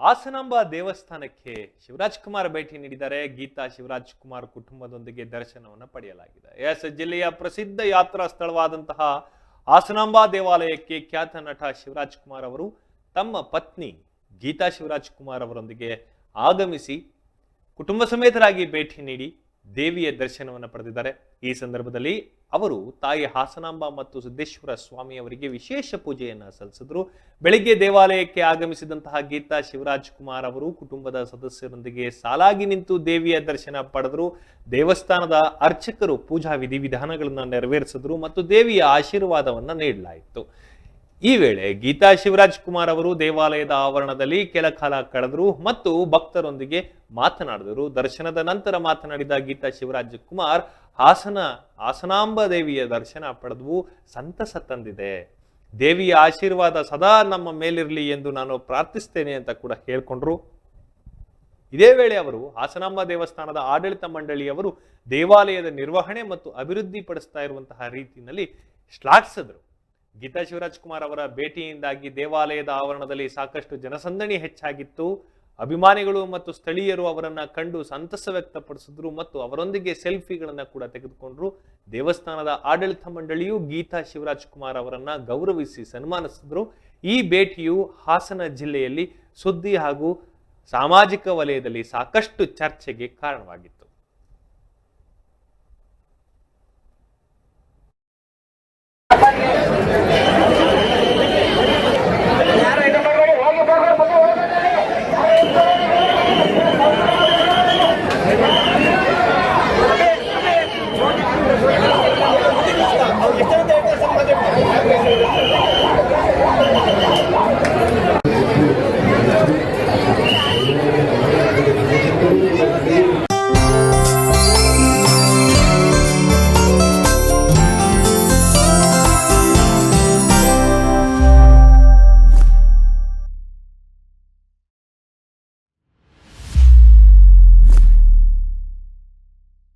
ಹಾಸನಾಂಬ ದೇವಸ್ಥಾನಕ್ಕೆ ಶಿವರಾಜ್ ಕುಮಾರ್ ಭೇಟಿ ನೀಡಿದ್ದಾರೆ ಗೀತಾ ಶಿವರಾಜ್ ಕುಮಾರ್ ಕುಟುಂಬದೊಂದಿಗೆ ದರ್ಶನವನ್ನು ಪಡೆಯಲಾಗಿದೆ. ಎಸ್ ಜಿಲ್ಲೆಯ ಪ್ರಸಿದ್ಧ ಯಾತ್ರಾ ಸ್ಥಳವಾದಂತಹ ಹಾಸನಾಂಬ ದೇವಾಲಯಕ್ಕೆ ಖ್ಯಾತ ನಟ ಶಿವರಾಜ್ ಕುಮಾರ್ ಅವರು ತಮ್ಮ ಪತ್ನಿ ಗೀತಾ ಶಿವರಾಜ್ ಕುಮಾರ್ ಅವರೊಂದಿಗೆ ಆಗಮಿಸಿ ಕುಟುಂಬ ಸಮೇತರಾಗಿ ಭೇಟಿ ನೀಡಿ ದೇವಿಯ ದರ್ಶನವನ್ನು ಪಡೆದಿದ್ದಾರೆ. ಈ ಸಂದರ್ಭದಲ್ಲಿ ಅವರು ತಾಯಿ ಹಾಸನಾಂಬ ಮತ್ತು ಸಿದ್ದೇಶ್ವರ ಸ್ವಾಮಿ ಅವರಿಗೆ ವಿಶೇಷ ಪೂಜೆಯನ್ನು ಸಲ್ಲಿಸಿದ್ರು. ಬೆಳಿಗ್ಗೆ ದೇವಾಲಯಕ್ಕೆ ಆಗಮಿಸಿದಂತಹ ಗೀತಾ ಶಿವರಾಜ್ ಕುಮಾರ್ ಅವರು ಕುಟುಂಬದ ಸದಸ್ಯರೊಂದಿಗೆ ಸಾಲಾಗಿ ನಿಂತು ದೇವಿಯ ದರ್ಶನ ಪಡೆದರು. ದೇವಸ್ಥಾನದ ಅರ್ಚಕರು ಪೂಜಾ ವಿಧಿವಿಧಾನಗಳನ್ನು ನೆರವೇರಿಸಿದ್ರು ಮತ್ತು ದೇವಿಯ ಆಶೀರ್ವಾದವನ್ನು ನೀಡಲಾಯಿತು. ಈ ವೇಳೆ ಗೀತಾ ಶಿವರಾಜ್ ಕುಮಾರ್ ಅವರು ದೇವಾಲಯದ ಆವರಣದಲ್ಲಿ ಕೆಲ ಕಾಲ ಕಳೆದರು ಮತ್ತು ಭಕ್ತರೊಂದಿಗೆ ಮಾತನಾಡಿದರು. ದರ್ಶನದ ನಂತರ ಮಾತನಾಡಿದ ಗೀತಾ ಶಿವರಾಜ್ ಕುಮಾರ್, ಹಾಸನ, ಹಾಸನಾಂಬ ದೇವಿಯ ದರ್ಶನ ಪಡೆದವು ಸಂತಸ ತಂದಿದೆ. ದೇವಿಯ ಆಶೀರ್ವಾದ ಸದಾ ನಮ್ಮ ಮೇಲಿರಲಿ ಎಂದು ನಾನು ಪ್ರಾರ್ಥಿಸ್ತೇನೆ ಅಂತ ಕೂಡ ಹೇಳ್ಕೊಂಡ್ರು. ಇದೇ ವೇಳೆ ಅವರು ಹಾಸನಾಂಬ ದೇವಸ್ಥಾನದ ಆಡಳಿತ ಮಂಡಳಿಯವರು ದೇವಾಲಯದ ನಿರ್ವಹಣೆ ಮತ್ತು ಅಭಿವೃದ್ಧಿಪಡಿಸ್ತಾ ಇರುವಂತಹ ರೀತಿಯಲ್ಲಿ ಶ್ಲಾಘಿಸಿದ್ರು. ಗೀತಾ ಶಿವರಾಜ್ ಕುಮಾರ್ ಅವರ ಭೇಟಿಯಿಂದಾಗಿ ದೇವಾಲಯದ ಆವರಣದಲ್ಲಿ ಸಾಕಷ್ಟು ಜನಸಂದಣಿ ಹೆಚ್ಚಾಗಿತ್ತು. ಅಭಿಮಾನಿಗಳು ಮತ್ತು ಸ್ಥಳೀಯರು ಅವರನ್ನ ಕಂಡು ಸಂತಸ ವ್ಯಕ್ತಪಡಿಸಿದ್ರು ಮತ್ತು ಅವರೊಂದಿಗೆ ಸೆಲ್ಫಿಗಳನ್ನು ಕೂಡ ತೆಗೆದುಕೊಂಡ್ರು. ದೇವಸ್ಥಾನದ ಆಡಳಿತ ಮಂಡಳಿಯು ಗೀತಾ ಶಿವರಾಜ್ ಕುಮಾರ್ ಅವರನ್ನ ಗೌರವಿಸಿ ಸನ್ಮಾನಿಸಿದ್ರು. ಈ ಭೇಟಿಯು ಹಾಸನ ಜಿಲ್ಲೆಯಲ್ಲಿ ಸುದ್ದಿ ಹಾಗೂ ಸಾಮಾಜಿಕ ವಲಯದಲ್ಲಿ ಸಾಕಷ್ಟು ಚರ್ಚೆಗೆ ಕಾರಣವಾಗಿತ್ತು.